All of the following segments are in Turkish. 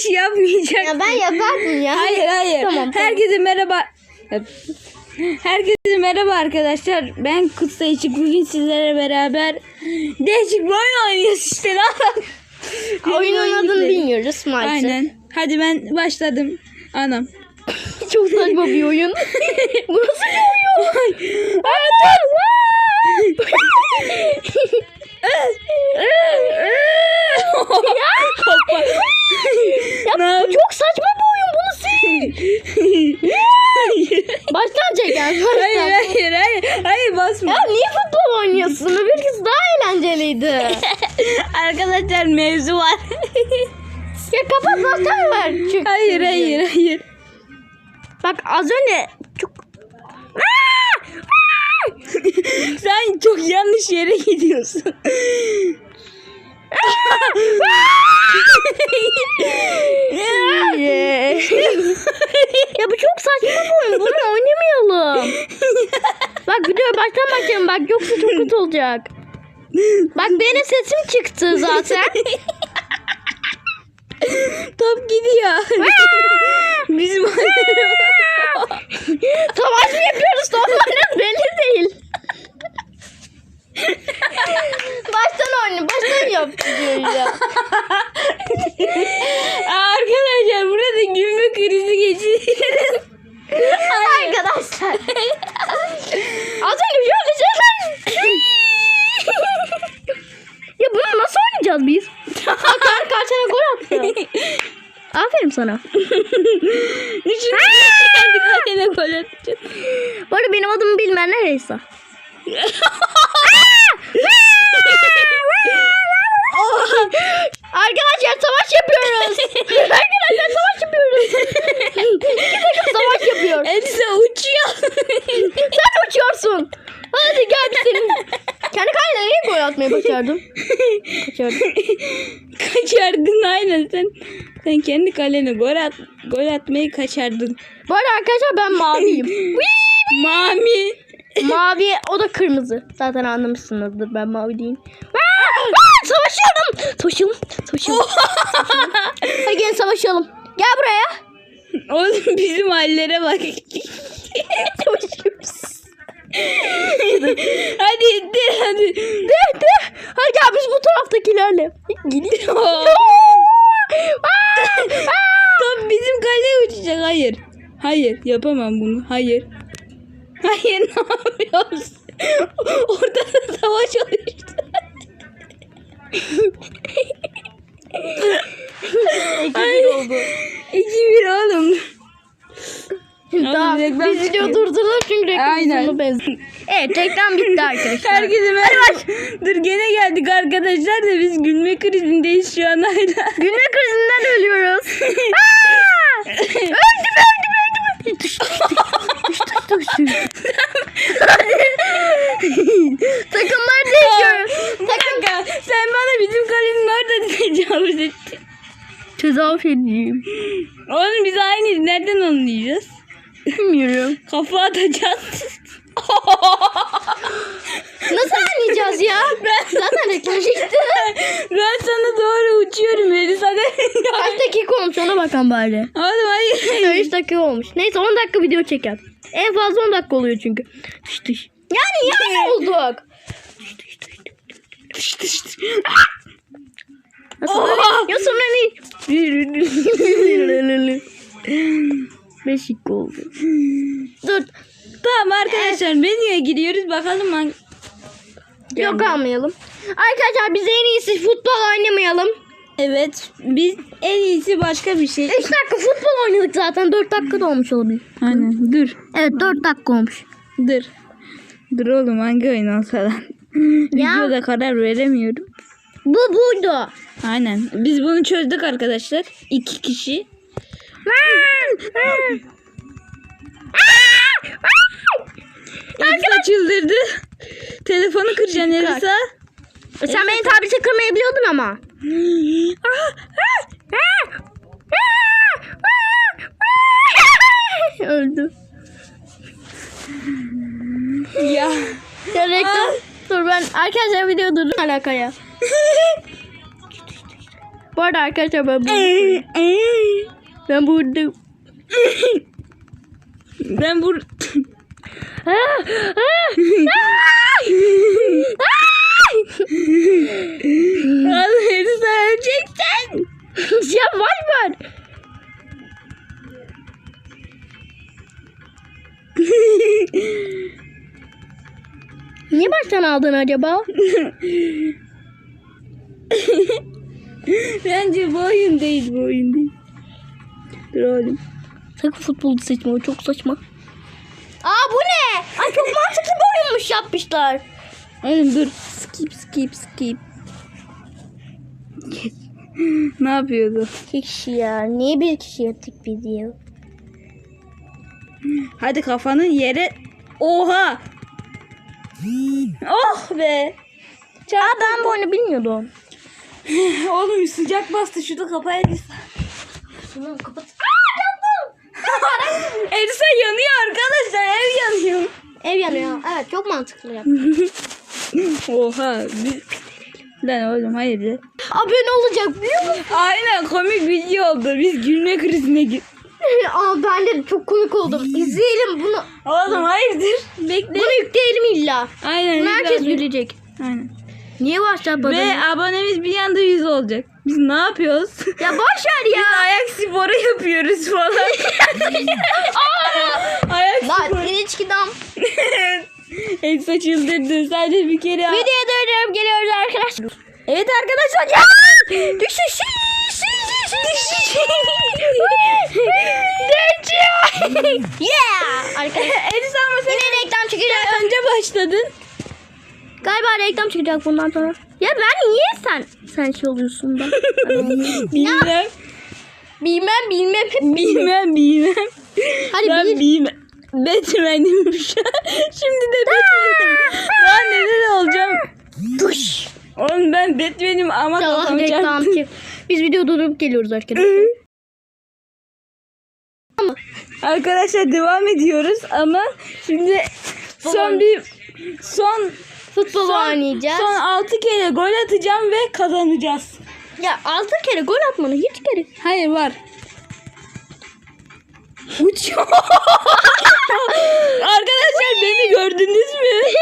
kapanış yapmayacak. Ya ben yapardım ya. Hayır hayır. Tamam. Herkese merhaba. Herkese merhaba arkadaşlar. Ben Kutsayıcık. Bugün sizlere beraber değişik bir oyun oynuyoruz işte. Oyunun Oyun adını bilmiyoruz maalesef. Aynen. Hadi ben başladım. Anam. Çok saçma bir oyun. Bu nasıl bir oyun? ne ya yap- bu çok saçma bir oyun. Bunu sil. Baştan. hayır hayır hayır. Hayır basma. Ya niye futbol oynuyorsun? Öbürküsü daha eğlenceliydi. Arkadaşlar mevzu var. ya kapat baştan ver. Çık. hayır hayır hayır. Bak az önce çok... Sen çok yanlış yere gidiyorsun. ya bu çok saçma bir oyun. Bunu oynamayalım. Bak videoya baştan başlayalım. Bak yoksa çok kötü olacak. Bak benim sesim çıktı zaten. Top gidiyor. Bizim Savaş mı yapıyoruz? Top oynuyoruz belli değil. baştan oyna. Baştan yap videoyu ya. Arkadaşlar burada gülme krizi geçiriyoruz. Arkadaşlar. Az önce şöyle şeyler. ya bunu nasıl oynayacağız biz? Hakan karşına gol attı. Aferin sana. Kalene gol atacağız. Bu arada benim adımı bilmeyenler neyse. Arkadaşlar savaş yapıyoruz. Arkadaşlar savaş yapıyoruz. İki takım savaş yapıyor. Elisa uçuyor. Sen uçuyorsun. Hadi gel senin. Kendi kalene niye gol atmayı başardın? Başardım. Kaçardın aynen sen. Sen kendi kalene gol, at, gol atmayı kaçardın. Bu arada arkadaşlar ben maviyim. Mami. Mavi o da kırmızı. Zaten anlamışsınızdır ben mavi değilim. Aa! Savaşalım. Savaşalım. Savaşalım. Hadi gelin savaşalım. Gel buraya. Oğlum bizim hallere bak. Savaşıyoruz. Hadi ittir hadi. De de. Hadi biz bu taraftakilerle. Gidiyor. Top bizim kaleye uçacak. Hayır. Hayır yapamam bunu. Hayır. Hayır ne yapıyorsun? Orada da savaş oluştu. İki oldu. 2-1 oğlum. Reklam Biz video durdurduk çünkü reklam Aynen. sonuna benziyor. Evet reklam bitti arkadaşlar. Herkese merhaba. Dur gene geldik arkadaşlar da biz gülme krizindeyiz şu an hala. Gülme krizinden ölüyoruz. Öldüm öldüm öldüm. Düş, düş, düş, düş, düş, düş. Takımlar değişiyoruz. Dakika sen bana bizim kalenin orada tecavüz ettin. Tezahür edeyim. Oğlum biz aynıyız. Nereden anlayacağız? Bilmiyorum. Kafa atacağız. Nasıl anlayacağız ya? Ben zaten reklam çıktı. ben sana doğru uçuyorum Elisa. Kaç dakika olmuş ona bakan bari. Oğlum hayır. 3 dakika olmuş. Neyse 10 dakika video çeker. En fazla 10 dakika oluyor çünkü. Dış dış. Yani yani olduk. Oha! Ya sonra ne? 5 dakika oldu. Dur. Tamam arkadaşlar menüye giriyoruz bakalım hangi... Yok almayalım. Arkadaşlar biz en iyisi futbol oynamayalım. Evet biz en iyisi başka bir şey. 3 dakika futbol oynadık zaten. 4 dakika da olmuş olabilir. Aynen dur. Evet 4 dakika olmuş. Dur. Dur oğlum hangi oyun olsa. Videoda karar veremiyorum. Bu buydu. Aynen. Biz bunu çözdük arkadaşlar. İki kişi. Elisa çıldırdı. Telefonu kıracaksın Elisa. Sen beni tablete kırmayı biliyordun ama. Öldü. ya. Ya reklam. Dur ben arkadaşlar video durdur alakaya. Bu arada arkadaşlar ben, bu, ben burada... ben bur... Ah, ah, Hayır sen öleceksin. ya var var. Niye baştan aldın acaba? Bence bu oyun değil bu oyun değil. Dur oğlum. Sakın futbolu seçme o çok saçma. Aa bu ne? Ay çok mantıklı bir oyunmuş yapmışlar. Oğlum dur. Skip skip skip. ne yapıyordu? İki kişi ya. Niye bir kişi yaptık video? Hadi kafanı yere... Oha! Oh be! Aa ben bu oyunu bilmiyordum. Oğlum sıcak bastı şurada Tamam kapat. Elisa yanıyor arkadaşlar ev yanıyor. Ev yanıyor. Evet çok mantıklı yap. Oha. Lan oğlum hayır ya. Abone olacak biliyor musun? Aynen komik video oldu. Biz gülme krizine gir. Aa ben de çok komik oldum. İzleyelim bunu. Oğlum hayırdır? Bekle. Bunu yükleyelim illa. Aynen. Bunu herkes gülecek. Aynen. Niye WhatsApp Ve abone? abonemiz bir anda 100 olacak. Biz ne yapıyoruz? Ya boş ver Biz ya. ayak sporu yapıyoruz falan. ayak Lan sporu. ilişkiden. Elsa çıldırdı. Sadece bir kere... Videoya dönüyorum geliyoruz arkadaşlar. Evet arkadaşlar ya. Düşüş. yeah. Arkadaşlar Elsa ama sen yine reklam çıkacak. önce başladın. Galiba reklam çıkacak bundan sonra. Ya ben niye sen sen şey oluyorsun da? Bilmem. bilmem bilmem. Bilmem bilmem. Hadi ben bir. bilmem. Batman'im şu an. Şimdi de Batman'im. Daha neler olacağım. Duş. Oğlum ben Batman'im ama Tamam kafam çarptı. çık. Biz video durdurup geliyoruz arkadaşlar. Arkadaşlar devam ediyoruz ama şimdi son bir son Futbol son, oynayacağız. son 6 kere gol atacağım ve kazanacağız. Ya altı kere gol atmanı hiç gerek. Hayır var. Uçuyor. Arkadaşlar beni gördünüz mü?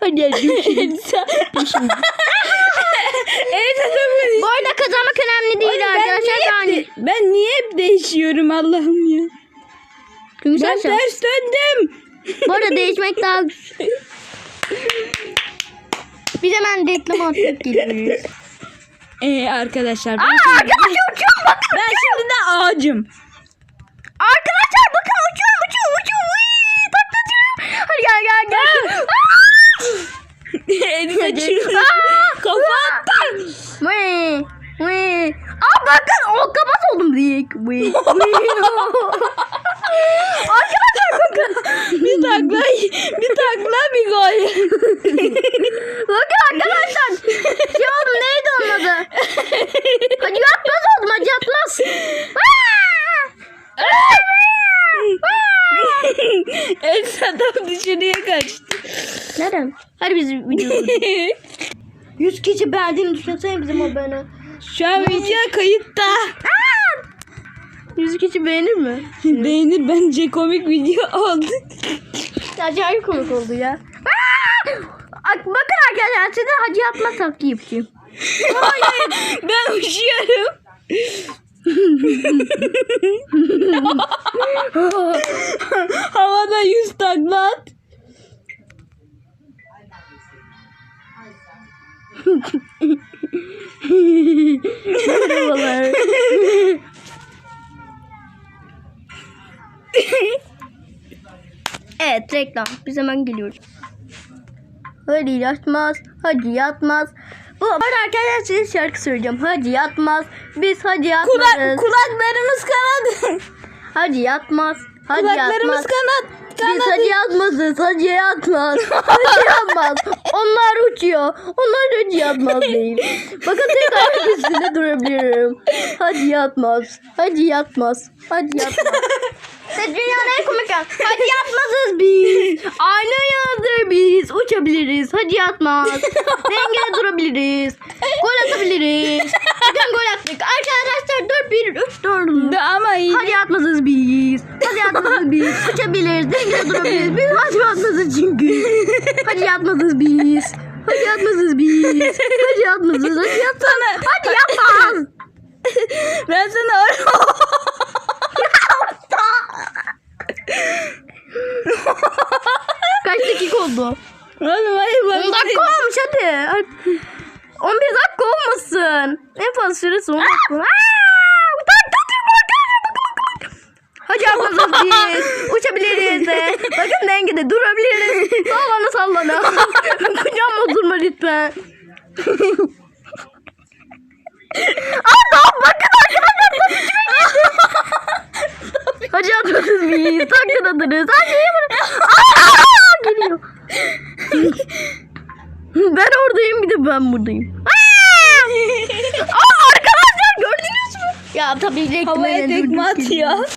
Hadi gel Elsa. Elsa tabii. Bu arada kazanmak önemli değil Oğlum, arkadaşlar. Ben niye, hep de- ben niye hep değişiyorum Allah'ım ya. Çünkü Ben sen ters döndüm. Bu arada değişmek daha Biz hemen reklam attık geliyoruz. Ee arkadaşlar ben, Aa şimdi, arkadaşlar uçuyorum bakın. ben şimdi de ağacım. Arkadaşlar bakın uçuyorum uçuyorum uçuyorum. Uy, Patlatıyorum. Hadi gel gel gel. Elime çırptı. Aa! Kafa attı. Vıy, vıy. Aa bakın o kapat oldum. Vıy, vıy. Bir takla, bir takla bir gol. Bakın arkadaşlar. Şey oldu neydi onun adı? Hacı yatmaz oldum hacı yatmaz. Elsa tam dışarıya kaçtı. Neden? Hadi biz video 100 kişi beğendiğini düşünsene bizim abone. Şu an video kayıtta. 100 kişi beğenir mi? Beğenir bence komik video oldu. Acayip komik oldu ya. Ak- Bakın arkadaşlar size hacı yapma taktiği yapayım. ben uçuyorum. Havada yüz takla at. Merhabalar. evet reklam. Biz hemen geliyoruz. Hadi yatmaz. Hadi yatmaz. Bu arkadaşlar size şarkı söyleyeceğim. Hadi yatmaz. Biz hadi yatmaz. Kulak, kulaklarımız kanadı. Hadi yatmaz. Hadi Kulaklarımız yatmaz. kanat. Biz Kanadı. hadi yatmazız. Hadi yatmaz. Hadi yatmaz. Onlar uçuyor. Onlar hadi yatmaz değil. Bakın tek ayak üstünde durabilirim. Hadi yatmaz. Hadi yatmaz. Hadi yatmaz. Ve dünyanın en komik an. Hadi yatmazız biz. Aynı yıldır biz. Uçabiliriz. Hadi yatmaz. Dengede durabiliriz. Gol atabiliriz. Hadi Arkadaşlar 4 1 3 4. De ama iyi. Hadi atmasız biz. Hadi atmasız biz. Uçabiliriz. Dengede durabiliriz. Biz hadi atmasız çünkü. Hadi atmasız biz. Hadi atmasız biz. Hadi atmasız. Hadi yatsana. Hadi yapmaz. Ben sana Kaç dakika oldu? Oğlum hayır 10 bak. dakika olmuş hadi. 11 dakika olmasın. En fazla süresi 10 dakika. Aa. Hadi yapmasız biz. Uçabiliriz de. Bakın dengede durabiliriz. Sallana sallana. Kucağıma oturma lütfen. Adam bakın arkadaşlar tabii Hadi atmasız biz. Takladınız. Hadi. Aa, geliyor. Ben oradayım bir de ben buradayım. Aa! Arkadaşlar gördünüz mü? Ya tabii reklam Havaya tekme atıyor.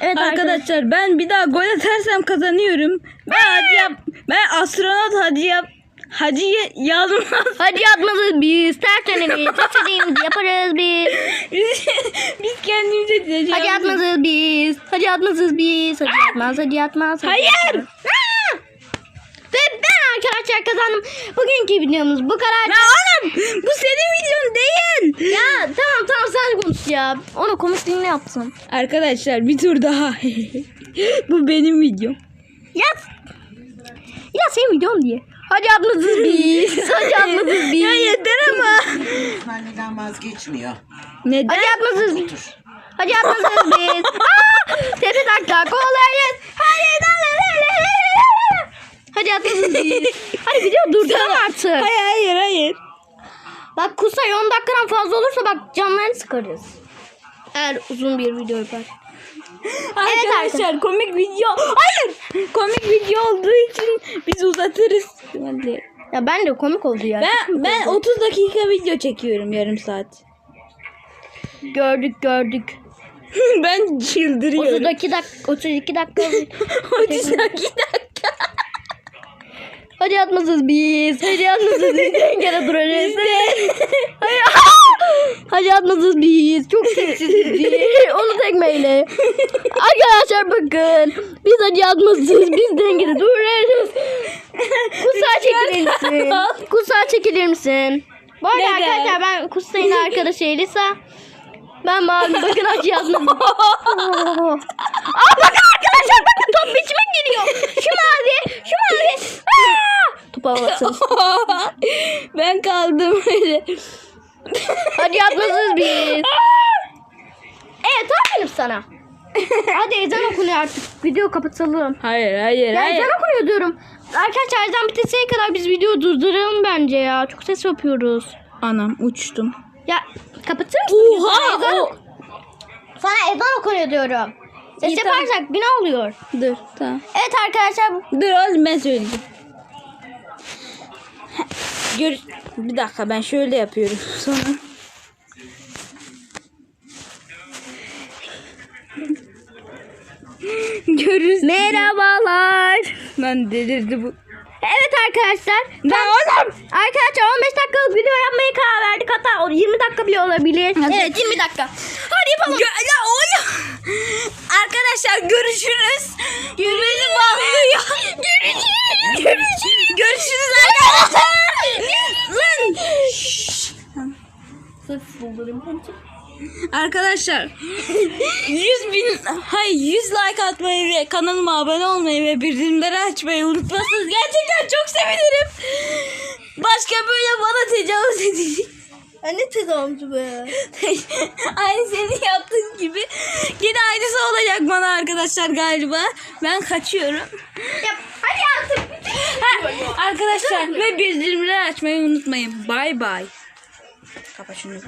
Evet arkadaşlar. Arkadaşlar ben bir daha gol atarsam kazanıyorum. Ben hacı yap. Ben astronot hacı yap. Hacı yazmaz. Hadi atmalıyız biz. Tertemiz. İstediğimizi yaparız biz. biz, biz kendimize diyeceğiz. Hadi atmalıyız biz. Atmalıyız biz. Hadi atmaz. Hadi atmaz. hadi Hayır. Ve ben arkadaşlar kazandım. Bugünkü videomuz bu kadar. Ya oğlum bu senin videon değil. Ya tamam tamam sen konuş ya. Onu komikliğini yapsın. Arkadaşlar bir tur daha. bu benim videom. Yaz. Ya senin videon diye. Hadi atmalıyız biz. Hadi atmalıyız biz. Ya yeter ama. Anneden vazgeçmiyor. Neden? Hadi. Otur. Hadi yapmasınız biz. Tepe takla kolayız. Hadi Hadi biz. Hadi video durduralım artık. Hayır hayır hayır. Bak Kusay 10 dakikadan fazla olursa bak canlarını sıkarız. Eğer uzun bir video yapar. Arkadaşlar komik video. Hayır. Komik video olduğu için biz uzatırız. Hadi. Ya ben de komik oldu ya. Ben ben 30 dakika video çekiyorum yarım saat. Gördük gördük. ben çıldırıyorum. 32 dakika 32 dakika. 30 dakika. Hadi yapmasınız biz. Hadi yapmasınız biz. Dengede durarız. Hadi, hadi yapmasınız biz. Çok seksiziz biz. Onu tekmeyle. Arkadaşlar bakın. Biz hadi yapmasınız. Biz dengede durarız. Kusağa çekilir misin? Kusağa çekilir misin? Bu arada Neden? arkadaşlar ben Kusay'ın arkadaşı Elisa. Ben mavi bakın hadi yazmadım. Aa bakın arkadaşlar bakın top biçime geliyor. Şu mavi, şu mavi. Aa! Topa basın. ben kaldım öyle. Hadi yapmasınız biz. Evet aferin sana. Hadi ezan okunuyor artık. Video kapatalım. Hayır hayır Ya hayır. ezan okunuyor diyorum. Arkadaşlar ezan biteseye kadar biz video durduralım bence ya. Çok ses yapıyoruz. Anam uçtum. Ya kapatır mısın? Oha ezan, o. sana ezan okunuyor diyorum. Ses İyi, tamam. yaparsak günah oluyor. Dur tamam. Evet arkadaşlar Dur oğlum ben söyleyeceğim. Gör bir dakika ben şöyle yapıyorum sonra. Görürüz. Merhabalar. Lan delirdi bu. Evet arkadaşlar. Lan oğlum. Arkadaşlar 15 dakikalık video yapmaya karar verdik. Hatta o 20 dakika bile olabilir. Evet 20 dakika. Hadi yapalım. Gö- ya oğlum. Arkadaşlar görüşürüz. Beni bağlıyor. görüşürüz. Görüşürüz. Görüşürüz arkadaşlar. Lan. Arkadaşlar 100 bin hayır 100 like atmayı ve kanalıma abone olmayı ve bildirimleri açmayı unutmazsanız gerçekten çok sevinirim. Başka böyle bana tecavüz edecek. Ne tezahüratı be. Aynı senin yaptığın gibi. Yine aynısı olacak bana arkadaşlar galiba. Ben kaçıyorum. Yap. Hadi artık. Ha, arkadaşlar ve bildirimleri açmayı unutmayın. Bay bay. Kapa şunu.